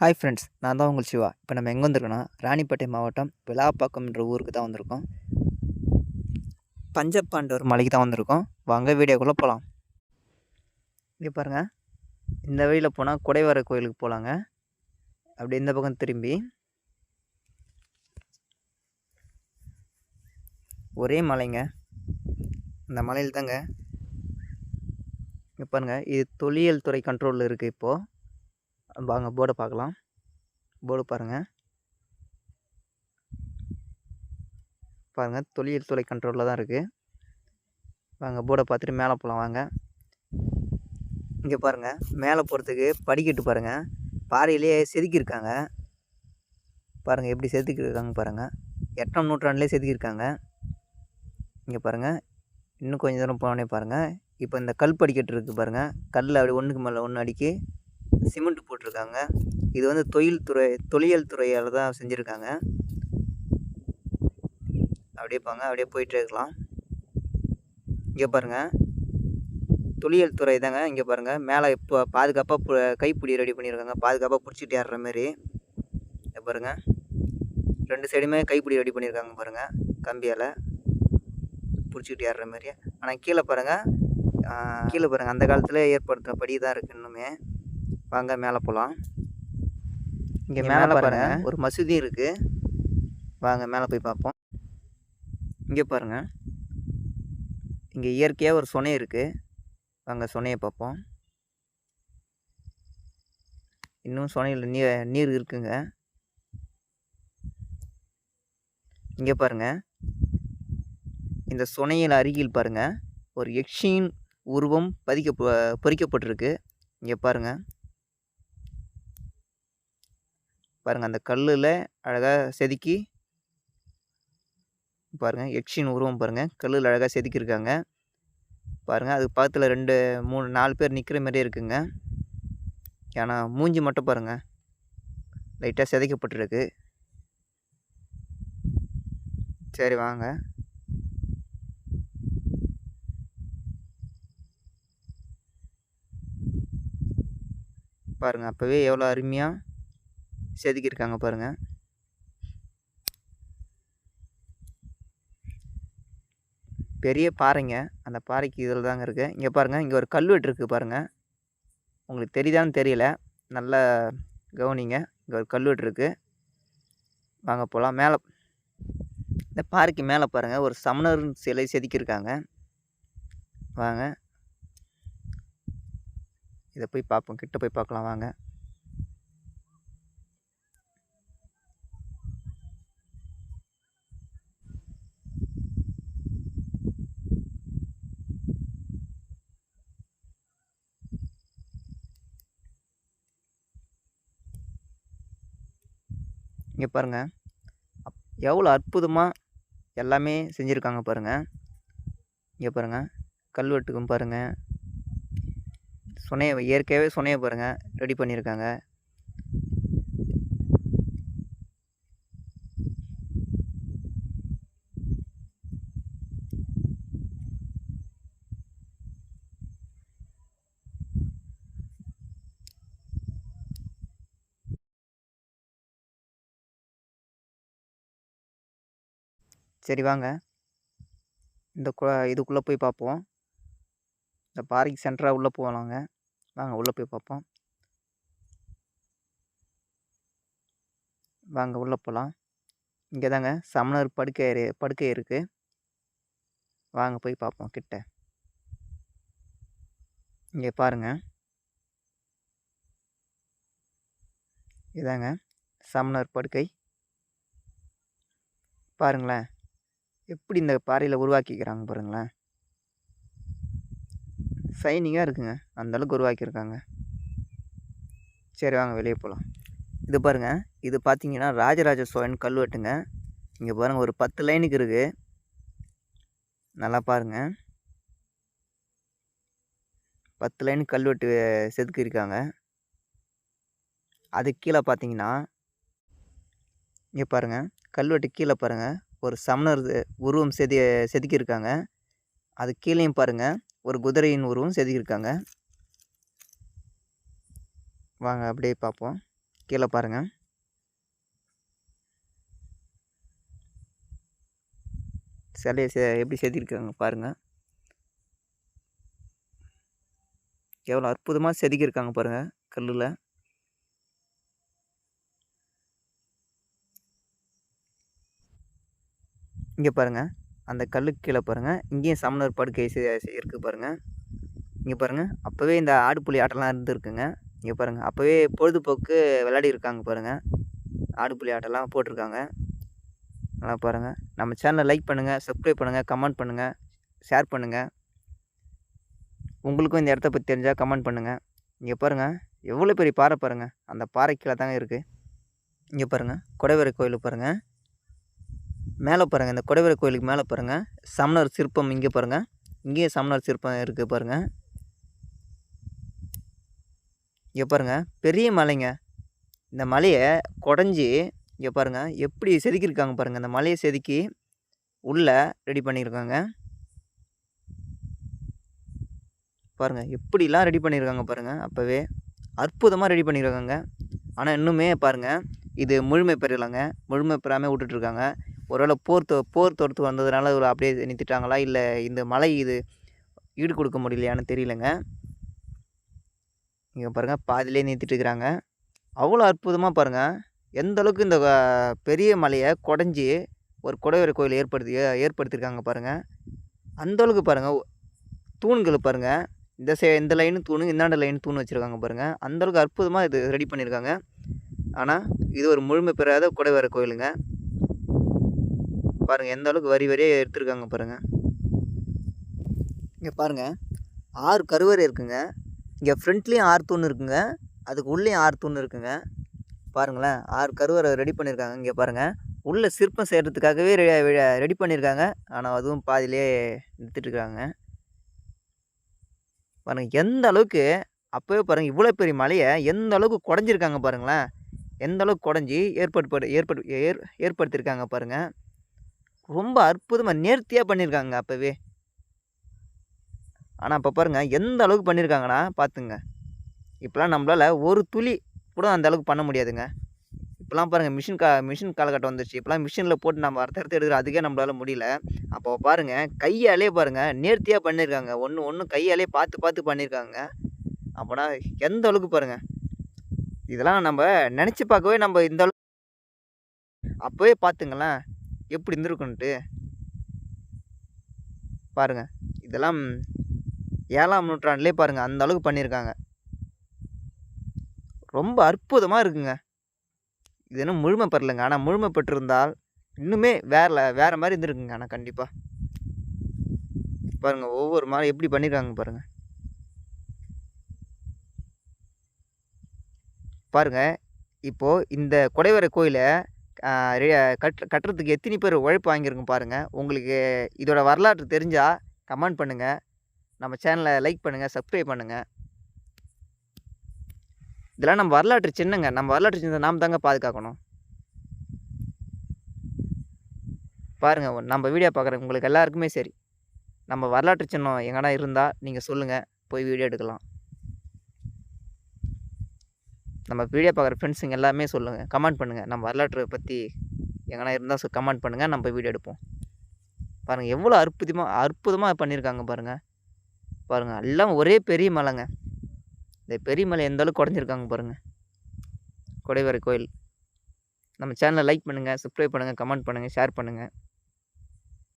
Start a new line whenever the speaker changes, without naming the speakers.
Hi friends நான் தான் உங்கள் சிவா. இப்போ நம்ம எங்கே வந்திருக்கோன்னா ராணிப்பேட்டை மாவட்டம் விழாப்பாக்கம் என்ற ஊருக்கு தான் வந்திருக்கோம். பஞ்சப்பாண்டவர் மலைக்கு தான் வந்திருக்கோம். வாங்க வீடியோக்குள்ளே போகலாம். இங்கே பாருங்கள் இந்த வழியில் போனால் குடைவர கோயிலுக்கு போகலாங்க. அப்படி இந்த பக்கம் திரும்பி. ஒரே மலைங்க. இந்த மலையில் தாங்க இங்கே பாருங்கள் இது தொழியல் துறை கண்ட்ரோலில் இருக்குது இப்போது வாங்க போர்டை பார்க்கலாம் போர்டு பாருங்கள் பாருங்கள் தொழில் துறை கண்ட்ரோலில் தான் இருக்குது வாங்க போர்டை பார்த்துட்டு மேலே போகலாம் வாங்க. இங்கே பாருங்கள் மேலே போகிறதுக்கு படிக்கட்டு பாருங்கள் பாறையிலேயே செதுக்கியிருக்காங்க. பாருங்கள் எப்படி செதுக்கியிருக்காங்க பாருங்கள் எட்டாம் நூற்றாண்டுலேயே செதுக்கியிருக்காங்க. இங்கே பாருங்கள் இன்னும் கொஞ்சம் தூரம் போனே பாருங்கள் இப்போ இந்த கல் படிக்கட்டு இருக்குது பாருங்கள் கல் அப்படி ஒன்றுக்கு மேலே ஒன்று அடிக்கி சிமெண்ட் போட்டிருக்காங்க. இது வந்து தொழில் துறை தொழில் துறையால் தான் செஞ்சுருக்காங்க. அப்படியே பாங்க அப்படியே போயிட்டே இருக்கலாம். இங்கே பாருங்கள் தொழில் துறை தாங்க இங்கே பாருங்கள் மேலே இப்போ பாதுகாப்பாக கைப்பிடி ரெடி பண்ணியிருக்காங்க பாதுகாப்பாக பிடிச்சிட்டு ஏறுற மாரி. இங்கே பாருங்கள் ரெண்டு சைடுமே கைப்பிடி ரெடி பண்ணியிருக்காங்க பாருங்கள் கம்பியால். பிடிச்சிக்கிட்டு ஏறுற மாதிரி ஆனால் கீழே பாருங்கள் கீழே பாருங்கள் அந்த காலத்தில் ஏற்படுத்தின படி தான் இருக்குது இன்னுமே. வாங்க மேலே போகலாம் இங்கே மேலே பாருங்கள் ஒரு மசூதி இருக்குது வாங்க மேலே போய் பார்ப்போம். இங்கே பாருங்கள் இங்கே இயற்கையாக ஒரு சுனை இருக்குது வாங்க சுனையை பார்ப்போம். இன்னும் சுனையில் நீ நீர் இருக்குங்க. இங்கே பாருங்கள் இந்த சுனையில் அருகில் பாருங்கள் ஒரு யக்ஷியின் உருவம் பதிக்க பொறிக்கப்பட்டிருக்கு. இங்கே பாருங்கள் பாருங்கள் அந்த கல்லில் அழகாக செதுக்கி பாருங்கள் யக்ஷின் உருவம் பாருங்கள் கல்லில் அழகாக செதுக்கியிருக்காங்க. பாருங்கள் அதுக்கு பக்கத்தில் ரெண்டு மூணு நாலு பேர் நிற்கிற மாதிரியே இருக்குங்க. ஏன்னா மூஞ்சி மட்டும் பாருங்கள் லைட்டாக செதைக்கப்பட்டிருக்கு. சரி வாங்க. பாருங்கள் அப்போவே எவ்வளோ அருமையாக செதுக்கியிருக்காங்க பாருங்கள் பெரிய பாறைங்க. அந்த பாறைக்கு இதில் தாங்க இருக்குது இங்கே பாருங்கள் இங்கே ஒரு கல்வெட்டு இருக்குது பாருங்கள் உங்களுக்கு தெரியுதான்னு தெரியல. நல்லா கவனிங்க. இங்கே ஒரு கல்வெட்டு இருக்குது வாங்க போகலாம் மேலே இந்த பாறைக்கு மேலே பாருங்கள் ஒரு சமணர் சிலை செதுக்கியிருக்காங்க. வாங்க. இதை போய் பார்ப்போம். கிட்ட போய் பார்க்கலாம். வாங்க. இங்கே பாருங்கள் அப் எவ்வளோ அற்புதமாக எல்லாமே செஞ்சுருக்காங்க பாருங்கள் இங்கே பாருங்கள் கல்வெட்டுக்கும் பாருங்கள் சுனையை இயற்கையாகவே சுனையை பாருங்கள் ரெடி பண்ணியிருக்காங்க சரி வாங்க. இந்த கு இதுக்குள்ளே போய் பார்ப்போம் இந்த பார்க்கிங் சென்டராக உள்ளே போகலாங்க வாங்க உள்ளே போய் பார்ப்போம் வாங்க உள்ளே போகலாம் இங்கே தாங்க சமணர் படுக்கை படுக்கை இருக்குது வாங்க போய் பார்ப்போம் கிட்ட. இங்கே பாருங்கள் இதாங்க சமணர் படுக்கை. பாருங்களேன். எப்படி இந்த பாறையில் உருவாக்கிக்கிறாங்க பாருங்களேன். சைனிங்காக இருக்குங்க. அந்தளவுக்கு உருவாக்கியிருக்காங்க. சரி வாங்க வெளியே போகலாம் இது பாருங்கள் இது பார்த்தீங்கன்னா ராஜராஜ சோழன் கல்வெட்டுங்க. இங்கே பாருங்கள் ஒரு பத்து லைனுக்கு இருக்குது நல்லா பாருங்கள் பத்து லைன் கல்வெட்டு செதுக்கியிருக்காங்க. அது கீழே பார்த்தீங்கன்னா இங்கே பாருங்கள் கல்வெட்டு கீழே பாருங்கள் ஒரு சமணர் உருவம் செதி செதுக்கியிருக்காங்க. அது கீழேயும் பாருங்கள் ஒரு குதிரையின் உருவம் செதுக்கியிருக்காங்க. வாங்க அப்படியே பார்ப்போம். கீழே பாருங்கள் சிலையை செ எப்படி செதுக்கியிருக்காங்க பாருங்கள் எவ்வளோ அற்புதமாக செதுக்கியிருக்காங்க பாருங்கள் கல்லில். இங்கே பாருங்கள் அந்த கல்லுக்கு கீழே பாருங்கள் இங்கேயும் சமணர் படுக்கை இருக்குது பாருங்கள் இங்கே பாருங்கள் அப்போவே இந்த ஆடு புலி ஆட்டம்லாம் இருந்திருக்குங்க. இங்கே பாருங்கள் அப்போவே பொழுதுபோக்கு விளையாடி இருக்காங்க பாருங்கள் ஆடு புலி ஆட்டம்லாம் போட்டிருக்காங்க. நல்லா பாருங்கள் நம்ம சேனலை லைக் பண்ணுங்கள் சப்ஸ்கிரைப் பண்ணுங்கள் கமெண்ட் பண்ணுங்கள் ஷேர் பண்ணுங்கள் உங்களுக்கும் இந்த இடத்த பற்றி தெரிஞ்சால் கமெண்ட் பண்ணுங்கள் இங்கே பாருங்கள் எவ்வளோ பெரிய பாறை பாருங்கள் அந்த பாறை கீழே தாங்க இருக்குது இங்கே பாருங்கள் குடைவரை கோயில் பாருங்கள் மேலே பாருங்கள் இந்த குடைவரை கோயிலுக்கு மேலே பாருங்கள் சமணர் சிற்பம் இங்கே பாருங்கள் இங்கேயும் சமணர் சிற்பம் இருக்குது பாருங்கள் இங்கே பாருங்கள் பெரிய மலைங்க. இந்த மலையை குடஞ்சி இங்கே பாருங்கள் எப்படி செதுக்கியிருக்காங்க பாருங்கள் இந்த மலையை செதுக்கி உள்ளே ரெடி பண்ணியிருக்காங்க. பாருங்கள் எப்படிலாம் ரெடி பண்ணியிருக்காங்க பாருங்கள் அப்போவே அற்புதமாக ரெடி பண்ணியிருக்காங்க. ஆனால் இன்னுமே பாருங்கள் இது முழுமை பெறலைங்க. முழுமை பெறாமல் விட்டுட்ருக்காங்க ஒருவேளை போர் தொ போர் தொடுத்து வந்ததுனால இவ்வளோ அப்படியே நிறுத்திட்டாங்களா? இல்லை இந்த மலை இது ஈடு கொடுக்க முடியலையான்னு தெரியலங்க. இங்கே பாருங்கள் பாதியிலே நிறுத்திட்டு இருக்கிறாங்க அவ்வளோ அற்புதமாக பாருங்கள் எந்த அளவுக்கு இந்த பெரிய மலையை குடஞ்சி ஒரு குடைவரை கோயில் ஏற்படுத்தி ஏற்படுத்தியிருக்காங்க பாருங்கள் அந்த அளவுக்கு பாருங்கள் தூண்கள் பாருங்கள் இந்த சே இந்த லைனு தூணு இந்தாண்ட லைன் தூண் வச்சுருக்காங்க பாருங்கள் அந்த அளவுக்கு அற்புதமாக இது ரெடி பண்ணியிருக்காங்க ஆனால் இது ஒரு முழுமை பெறாத குடைவரை கோயிலுங்க. பாருங்கள் எந்த அளவுக்கு வரி வரியாக எடுத்திருக்காங்க பாருங்கள் இங்கே பாருங்கள் ஆறு கருவறை இருக்குங்க. இங்கே ஃப்ரண்ட்லேயும் ஆறு தூண் இருக்குங்க. அதுக்கு உள்ளேயும் ஆறு தூண் இருக்குங்க. பாருங்களேன் ஆறு கருவறை ரெடி பண்ணியிருக்காங்க இங்கே பாருங்கள் உள்ளே சிற்பம் செய்கிறதுக்காகவே ரெடி பண்ணியிருக்காங்க ஆனால் அதுவும் பாதியிலே நிறுத்திட்டுருக்காங்க பாருங்கள் எந்த அளவுக்கு அப்போவே பாருங்கள் இவ்வளோ பெரிய மலையை எந்த அளவுக்கு குடஞ்சிருக்காங்க பாருங்களேன். எந்த அளவுக்கு குடஞ்சி ஏற்படுத்த ஏற்படு ஏற் ஏற்படுத்தியிருக்காங்க பாருங்கள் ரொம்ப அற்புதமாக நேர்த்தியாக பண்ணியிருக்காங்க அப்போவே. ஆனால் இப்போ பாருங்கள் எந்த அளவுக்கு பண்ணியிருக்காங்கன்னா பார்த்துங்க இப்போலாம் நம்மளால் ஒரு துளி கூட அந்த அளவுக்கு பண்ண முடியாதுங்க. இப்போலாம் பாருங்கள் மிஷின் கா மிஷின் காலகட்டம் வந்துருச்சு. இப்போலாம் மிஷினில் போட்டு நம்ம அடுத்த அறுத்து எடுக்கிற அதுக்கே நம்மளால் முடியல. அப்போ பாருங்கள் கையாலே பாருங்கள் நேர்த்தியாக பண்ணியிருக்காங்க ஒன்று ஒன்று கையாலே பார்த்து பார்த்து பண்ணியிருக்காங்க அப்போனா எந்த அளவுக்கு பாருங்கள் இதெல்லாம் நம்ம நினச்சி பார்க்கவே நம்ம இந்த அளவுக்கு அப்போவே பார்த்துங்களேன் எப்படி இருந்திருக்குன்ட்டு பாருங்கள் இதெல்லாம் ஏழாம் நூற்றாண்டுலேயே பாருங்கள் அந்த அளவுக்கு பண்ணியிருக்காங்க. ரொம்ப அற்புதமாக இருக்குங்க. இது இன்னும் முழுமை பெறலைங்க. ஆனால் முழுமை பெற்றிருந்தால் இன்னுமே வேற வேறு மாதிரி இருந்திருக்குங்க. ஆனால் கண்டிப்பாக பாருங்கள் ஒவ்வொரு மாதிரி எப்படி பண்ணியிருக்காங்க பாருங்கள் பாருங்கள் இப்போது இந்த குடைவரை கோயிலை கட் கட்டுறதுக்கு எத்தனை பேர் உழைப்பு வாங்கியிருக்கும் பாருங்கள் உங்களுக்கு இதோட வரலாற்று தெரிஞ்சால் கமெண்ட் பண்ணுங்கள் நம்ம சேனலை லைக் பண்ணுங்கள் சப்ஸ்கிரைப் பண்ணுங்கள் இதெல்லாம் நம்ம வரலாற்று சின்னங்க. நம்ம வரலாற்று சின்னத்தை நாம் தாங்க பாதுகாக்கணும். பாருங்கள் நம்ம வீடியோ பார்க்குற உங்களுக்கு எல்லாருக்குமே சரி. நம்ம வரலாற்று சின்னம் எங்கன்னா இருந்தால் நீங்கள் சொல்லுங்கள் போய் வீடியோ எடுக்கலாம். நம்ம வீடியோ பார்க்குற ஃப்ரெண்ட்ஸுங்க எல்லாமே சொல்லுங்கள் கமெண்ட் பண்ணுங்கள் நம்ம வரலாற்றை பற்றி எங்கன்னா இருந்தால் கமெண்ட் பண்ணுங்கள் நம்ம வீடியோ எடுப்போம். பாருங்கள் எவ்வளோ அற்புதமாக அற்புதமாக பண்ணியிருக்காங்க பாருங்கள் பாருங்கள் எல்லாம் ஒரே பெரிய மலைங்க. இந்த பெரிய மலை எந்த அளவுக்கு குறைஞ்சிருக்காங்க பாருங்கள் குடைவரை கோயில். நம்ம சேனலை லைக் பண்ணுங்கள் சப்ஸ்கிரைப் பண்ணுங்கள் கமெண்ட் பண்ணுங்கள் ஷேர் பண்ணுங்கள்